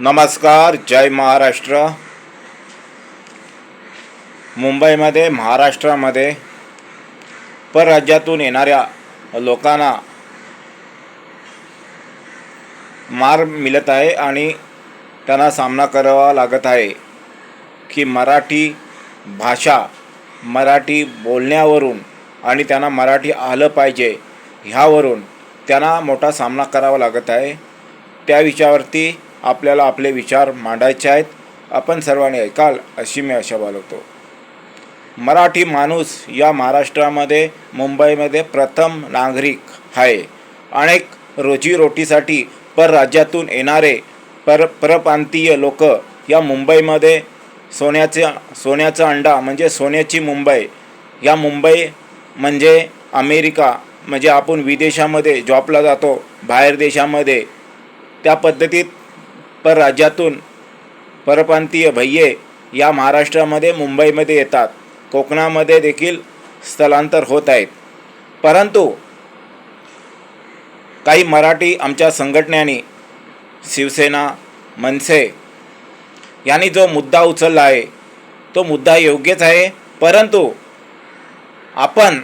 नमस्कार जय महाराष्ट्र. मुंबईमध्ये महाराष्ट्रामध्ये परराज्यातून येणाऱ्या लोकांना मार मिळत आहे आणि त्यांना सामना करावा लागत आहे की मराठी भाषा मराठी बोलण्यावरून आणि त्यांना मराठी आलं पाहिजे ह्यावरून त्यांना मोठा सामना करावा लागत आहे. त्या विषयावरती आपल्याला आपले विचार मांडायचे आहेत. आपण सर्वांनी ऐकाल अशी मी आशा बाळगतो. मराठी माणूस या महाराष्ट्रामध्ये मुंबईमध्ये प्रथम नागरिक आहे. अनेक रोजीरोटीसाठी परराज्यातून येणारे पर परप्रांतीय लोक या मुंबईमध्ये सोन्याचे सोन्याचा अंडा म्हणजे सोन्याची मुंबई. या मुंबई म्हणजे अमेरिका म्हणजे आपण विदेशामध्ये जॉबला जातो बाहेर देशामध्ये. त्या पद्धतीत परराज्यातून परप्रांतीय भय्ये या महाराष्ट्रामध्ये मुंबईमध्ये येतात. कोकणामध्ये देखील स्थलांतर होत आहेत. परंतु काही मराठी आमच्या संघटनांनी शिवसेना मनसे यांनी जो मुद्दा उचलला आहे तो मुद्दा योग्यच आहे. परंतु आपण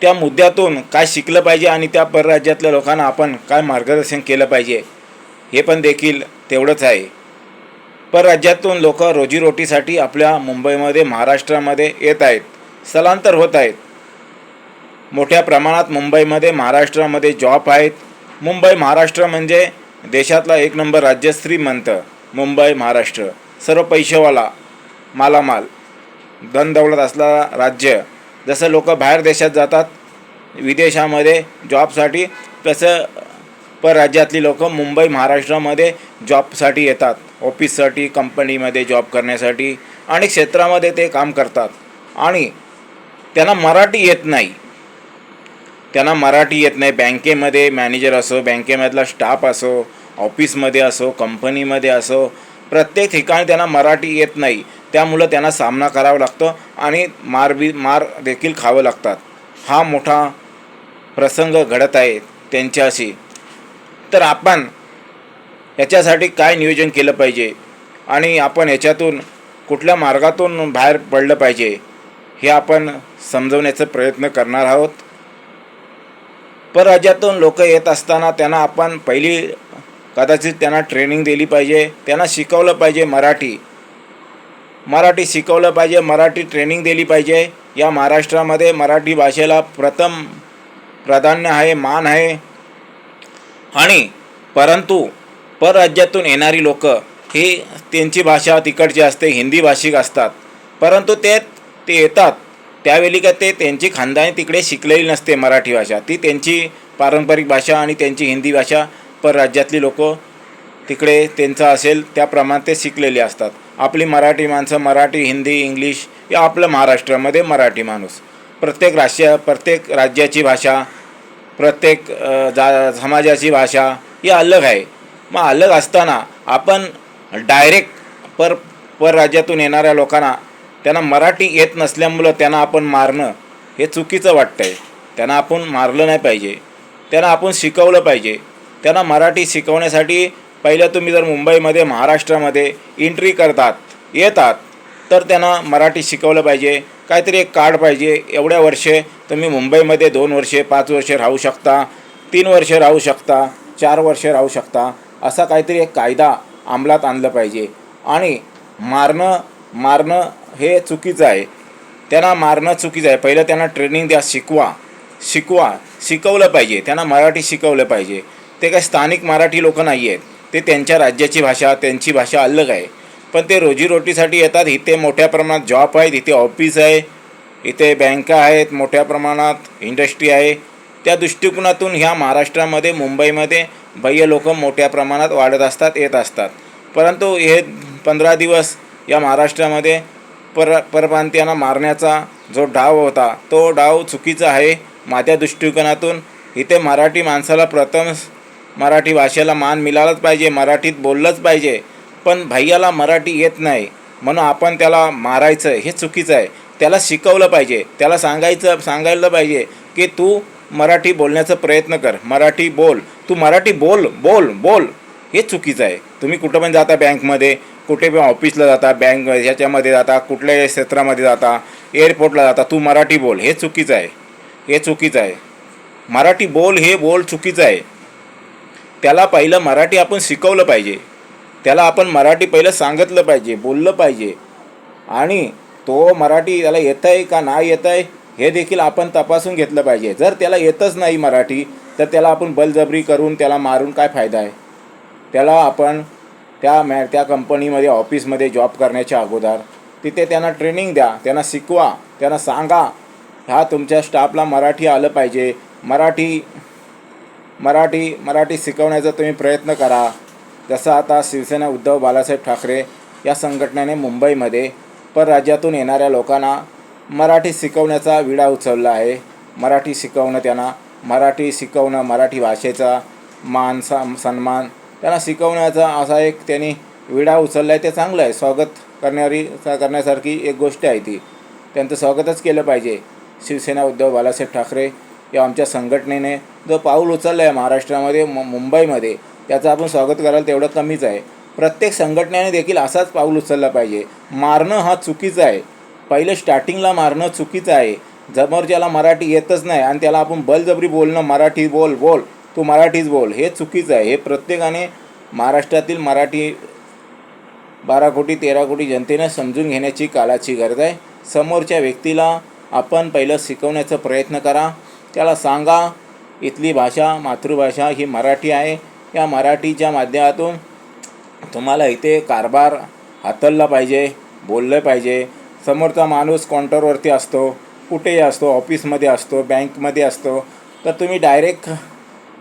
त्या मुद्द्यातून काय शिकलं पाहिजे आणि त्या परराज्यातल्या लोकांना आपण काय मार्गदर्शन केलं पाहिजे? हे पण देखील तेवढंच आहे. परराज्यातून लोक रोजीरोटीसाठी आपल्या मुंबईमध्ये महाराष्ट्रामध्ये येत आहेत. स्थलांतर होत आहेत. मोठ्या प्रमाणात मुंबईमध्ये महाराष्ट्रामध्ये जॉब आहेत. मुंबई महाराष्ट्र म्हणजे देशातला एक नंबर राज्य श्रीमंत मुंबई महाराष्ट्र. सर्व पैसेवाला मालामाल धनदौलत असणारा राज्य. जसं लोक बाहेर देशात जातात विदेशामध्ये जॉबसाठी तसं परराज्यातली लोक मुंबई महाराष्ट्रामध्ये जॉबसाठी येतात. ऑफिससाठी कंपनीमध्ये जॉब करण्यासाठी आणि क्षेत्रामध्ये ते काम करतात. आणि त्यांना मराठी येत नाही. त्यांना मराठी येत नाही. बँकेमध्ये मॅनेजर असो बँकेमधला स्टाफ असो ऑफिसमध्ये असो कंपनीमध्ये असो प्रत्येक ठिकाणी त्यांना मराठी येत नाही. त्यामुळं त्यांना सामना करावा लागतो आणि मार बी मार देखील खावं लागतात. हा मोठा प्रसंग घडत आहे त्यांच्याशी. तर आपण याच्यासाठी काय नियोजन केलं पाहिजे? आणि आपण याच्यातून कुठल्या मार्गातून बाहेर पडलं पाहिजे? हे आपण समजवण्याचा प्रयत्न करणार आहोत. परराज्यातून लोक येत असताना त्यांना आपण पहिली कदाचित त्यांना ट्रेनिंग दिली पाहिजे. त्यांना शिकवलं पाहिजे मराठी. मराठी शिकवलं पाहिजे मराठी ट्रेनिंग दिली पाहिजे. या महाराष्ट्रामध्ये मराठी भाषेला प्रथम प्राधान्य आहे मान आहे. आणि परंतु परराज्यातून येणारी लोक ही त्यांची भाषा तिकडची असते हिंदी भाषिक असतात. परंतु ते ते येतात. त्यावेळी का ते त्यांची खानदानी तिकडे शिकलेली नसते मराठी भाषा. ती त्यांची पारंपरिक भाषा आणि त्यांची हिंदी भाषा परराज्यातली लोक तिकडे त्यांचं असेल त्याप्रमाणे ते शिकलेले असतात. आपली मराठी माणसं मराठी हिंदी इंग्लिश या आपलं महाराष्ट्रामध्ये मराठी माणूस. प्रत्येक राष्ट्र प्रत्येक राज्याची भाषा प्रत्येक जा समाजाची भाषा ही अलग आहे. मग अलग असताना आपण डायरेक्ट पर परराज्यातून येणाऱ्या लोकांना त्यांना मराठी येत नसल्यामुळं त्यांना आपण मारणं हे चुकीचं वाटतं आहे त्यांना आपण मारलं नाही पाहिजे. त्यांना आपण शिकवलं पाहिजे. त्यांना मराठी शिकवण्यासाठी पहिलं तुम्ही जर मुंबईमध्ये महाराष्ट्रामध्ये एंट्री करतात येतात तर त्यांना मराठी शिकवलं पाहिजे. काहीतरी एक कार्ड पाहिजे. एवढ्या वर्षे तुम्ही मुंबईमध्ये दोन वर्षे पाच वर्षे राहू शकता तीन वर्षे राहू शकता चार वर्षे राहू शकता असा काहीतरी एक कायदा अंमलात आणलं पाहिजे. आणि मारणं मारणं हे चुकीचं आहे. त्यांना मारणं चुकीचं आहे. पहिलं त्यांना ट्रेनिंग द्या शिकवा. शिकवा. शिकवलं पाहिजे. त्यांना मराठी शिकवलं पाहिजे. ते काही स्थानिक मराठी लोक नाही आहेत ते त्यांच्या राज्याची भाषा त्यांची भाषा अलग आहे. पण ते रोजीरोटीसाठी येतात. इथे मोठ्या प्रमाणात जॉब आहेत इथे ऑफिस आहे इथे बँका आहेत मोठ्या प्रमाणात इंडस्ट्री आहे. त्या दृष्टिकोनातून ह्या महाराष्ट्रामध्ये मुंबईमध्ये बाह्य लोक मोठ्या प्रमाणात वाढत असतात येत असतात. परंतु हे पंधरा दिवस या महाराष्ट्रामध्ये पर परप्रांतीयांना मारण्याचा जो डाव होता तो डाव चुकीचा आहे. माझ्या दृष्टिकोनातून इथे मराठी माणसाला प्रथम मराठी भाषेला मान मिळालाच पाहिजे मराठीत बोललंच पाहिजे. पण भैयाला मराठी येत नाही. म्हणून आपण त्याला मारायचं हे चुकीचं आहे. त्याला शिकवलं पाहिजे. त्याला सांगायचं सांगायला पाहिजे की तू मराठी बोलण्याचा प्रयत्न कर. मराठी बोल. तू मराठी बोल बोल बोल. हे चुकीचं आहे. तुम्ही कुठं पण जाता बँकमध्ये कुठे पण ऑफिसला जाता बँक ह्याच्यामध्ये जाता कुठल्याही क्षेत्रामध्ये जाता एअरपोर्टला जाता तू मराठी बोल. हे चुकीचं आहे. हे चुकीचं आहे. मराठी बोल हे बोल चुकीचं आहे. त्याला पहिलं मराठी आपण शिकवलं पाहिजे. त्याला आपण मराठी पहिलं सांगितलं पाहिजे बोललं पाहिजे. आणि तो मराठी त्याला येत आहे का नाही येत आहे हे देखील आपण तपासून घेतलं पाहिजे. जर त्याला येतच नाही मराठी तर त्याला आपण बलजबरी करून त्याला मारून काय फायदा आहे? त्याला आपण त्या मॅ त्या कंपनीमध्ये ऑफिसमध्ये जॉब करण्याच्या अगोदर तिथे त्यांना ट्रेनिंग द्या त्यांना शिकवा त्यांना सांगा ह्या तुमच्या स्टाफला मराठी आलं पाहिजे. मराठी मराठी मराठी शिकवण्याचा तुम्ही प्रयत्न करा. जसं आता शिवसेना उद्धव बाळासाहेब ठाकरे या संघटनेने मुंबईमध्ये परराज्यातून येणाऱ्या लोकांना मराठी शिकवण्याचा विडा उचलला आहे. मराठी शिकवणं त्यांना मराठी शिकवणं मराठी भाषेचा मान सन्मान त्यांना शिकवण्याचा असा एक त्यांनी विडा उचलला आहे ते चांगलं आहे. स्वागत करणारी करण्यासारखी एक गोष्ट आहे ती. त्यांचं स्वागतच केलं पाहिजे. शिवसेना उद्धव बाळासाहेब ठाकरे या आमच्या संघटनेने जो पाऊल उचललं आहे महाराष्ट्रामध्ये मु मुंबईमध्ये त्याचं आपण स्वागत करायला तेवढं कमीच आहे. प्रत्येक संघटनेने देखील असाच पाऊल उचलला पाहिजे. मारणं हा चुकीचं आहे. पहिले स्टार्टिंगला मारणं चुकीचं आहे. समोरच्याला मराठी येतच नाही आणि त्याला आपण बलजबरी बोलणं मराठी बोल बोल तू मराठीच बोल हे चुकीचं आहे. हे प्रत्येकाने महाराष्ट्रातील मराठी बारा कोटी तेरा कोटी जनतेनं समजून घेण्याची काळाची गरज आहे. समोरच्या व्यक्तीला आपण पहिलं शिकवण्याचा प्रयत्न करा. त्याला सांगा इथली भाषा मातृभाषा ही मराठी आहे. या मराठीच्या माध्यमातून तुम्हाला इथे कारभार हाताळला पाहिजे बोललं पाहिजे. समोरचा माणूस काउंटरवरती असतो कुठेही असतो ऑफिसमध्ये असतो बँकमध्ये असतो तर तुम्ही डायरेक्ट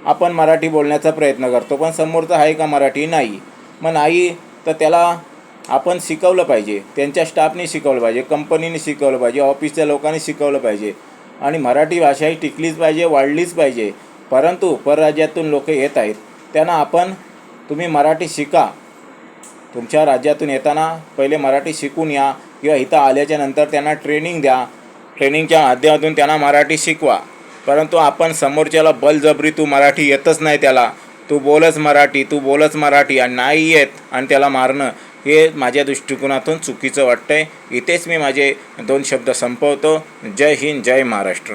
आपण मराठी बोलण्याचा प्रयत्न करतो. पण समोरचा आहे का मराठी? नाही. मग नाही तर त्याला आपण शिकवलं पाहिजे. त्यांच्या स्टाफने शिकवलं पाहिजे कंपनीने शिकवलं पाहिजे ऑफिसच्या लोकांनी शिकवलं पाहिजे. आणि मराठी भाषा ही टिकलीच पाहिजे वाढलीच पाहिजे. परंतु परराज्यातून लोक येत आहेत. त्यांना आपण तुम्ही मराठी शिका. तुमच्या राज्यातून येताना पहिले मराठी शिकून या किंवा इथं आल्याच्यानंतर त्यांना ट्रेनिंग द्या. ट्रेनिंगच्या माध्यमातून त्यांना मराठी शिकवा. परंतु आपण समोरच्याला बलजबरी तू मराठी येतच नाही त्याला. तू बोलच मराठी तू बोलच मराठी आणि नाही येत आणि त्याला मारणं हे माझ्या दृष्टिकोनातून चुकीचं वाटतं आहे इथेच मी माझे दोन शब्द संपवतो. जय हिंद जय महाराष्ट्र.